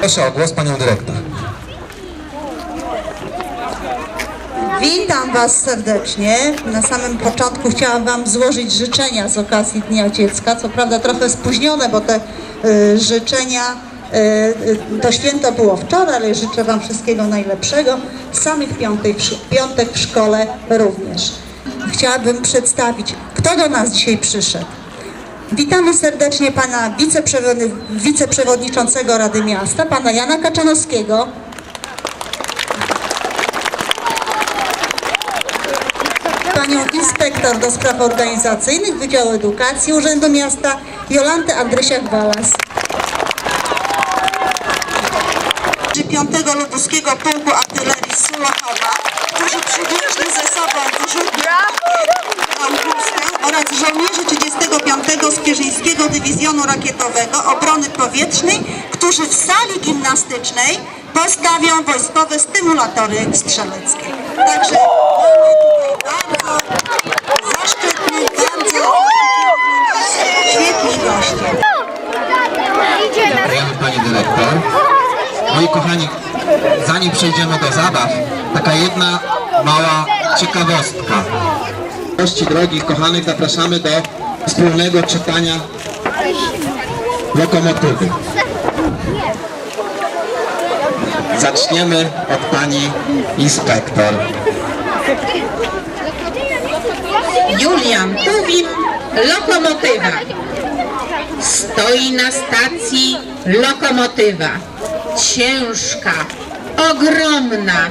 Proszę o głos panią dyrektor. Witam Was serdecznie. Na samym początku chciałam Wam złożyć życzenia z okazji Dnia Dziecka. Co prawda trochę spóźnione, bo te y, życzenia, y, y, to święto było wczoraj, ale życzę Wam wszystkiego najlepszego. Samych piątek, piątek w szkole również. Chciałabym przedstawić, kto do nas dzisiaj przyszedł. Witamy serdecznie Pana wiceprzewodni- wiceprzewodniczącego Rady Miasta, Pana Jana Kaczanowskiego. panią inspektor do spraw organizacyjnych Wydziału Edukacji Urzędu Miasta Jolantę Andrysiak-Walas. 5 Lubuskiego Pułku Artylerii z 35 z Pierzyńskiego Dywizjonu Rakietowego Obrony Powietrznej, którzy w sali gimnastycznej postawią wojskowe stymulatory strzeleckie. Także mamy tutaj bardzo zaszczytnych, bardzo świetni goście. Dziękujemy pani dyrektor. Moi kochani, zanim przejdziemy do zabaw, taka jedna mała ciekawostka. Gości drogich, kochanych, zapraszamy do wspólnego czytania lokomotywy. Zaczniemy od pani inspektor. Julian Tuwim, lokomotywa. Stoi na stacji lokomotywa. Ciężka, ogromna.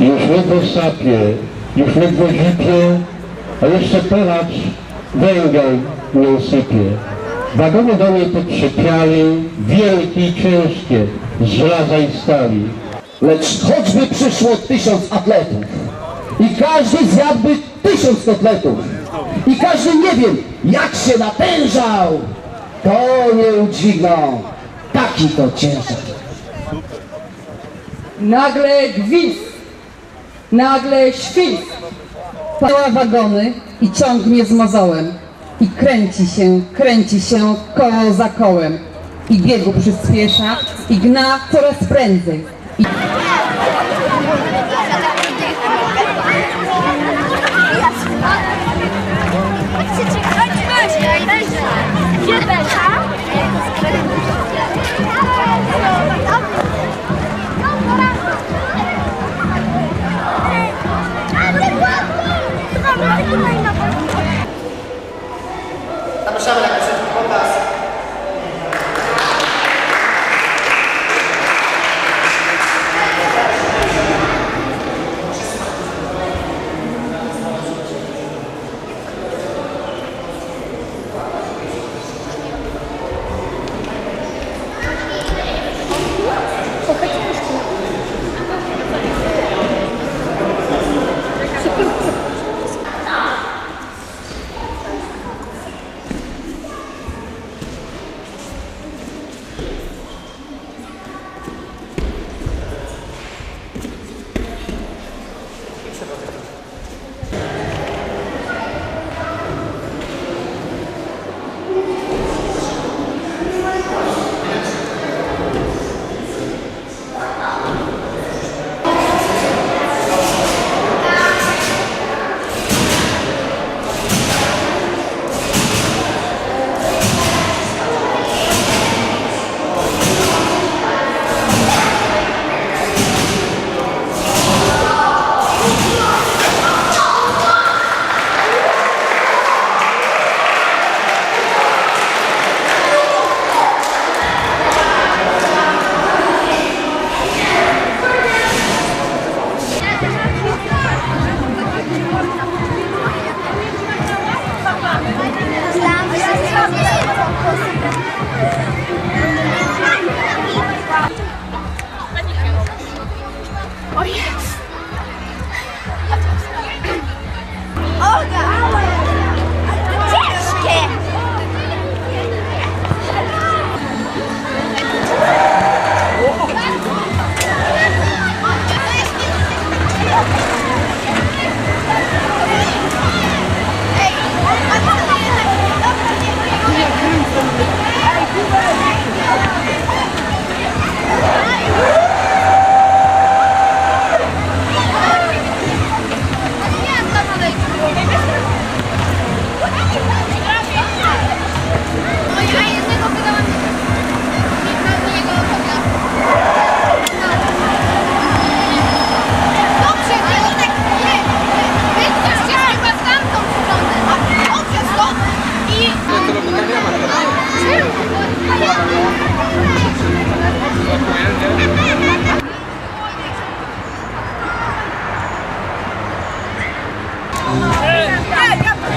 Już ledwo sapie, już ledwo zipie, a jeszcze pelacz węgiel nią sypie. Wagony do niej podczepiali, wielkie i ciężkie, z żelaza i stali. Lecz choćby przyszło tysiąc atletów i każdy zjadłby tysiąc kotletów i każdy nie wiem jak się natężał, to nie udźwigną taki to ciężar. Nagle gwizd, nagle świst. Pała wagony i ciągnie z mozołem. I kręci się, kręci się koło za kołem. I biegu przyspiesza i gna coraz prędzej. I Beka?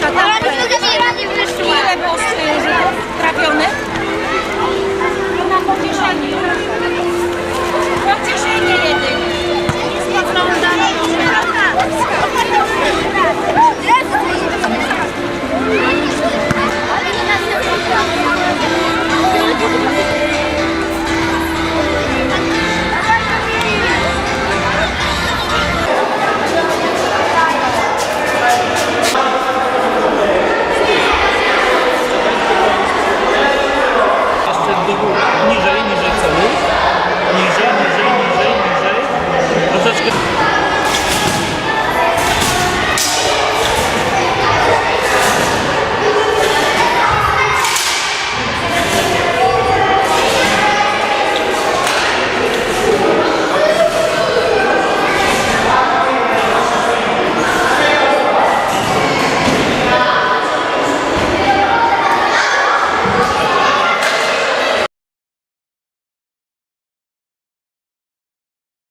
można tam ile było Żydów trafionych? Na pocieszenie. Pocieszenie jedynie. Spoglądamy.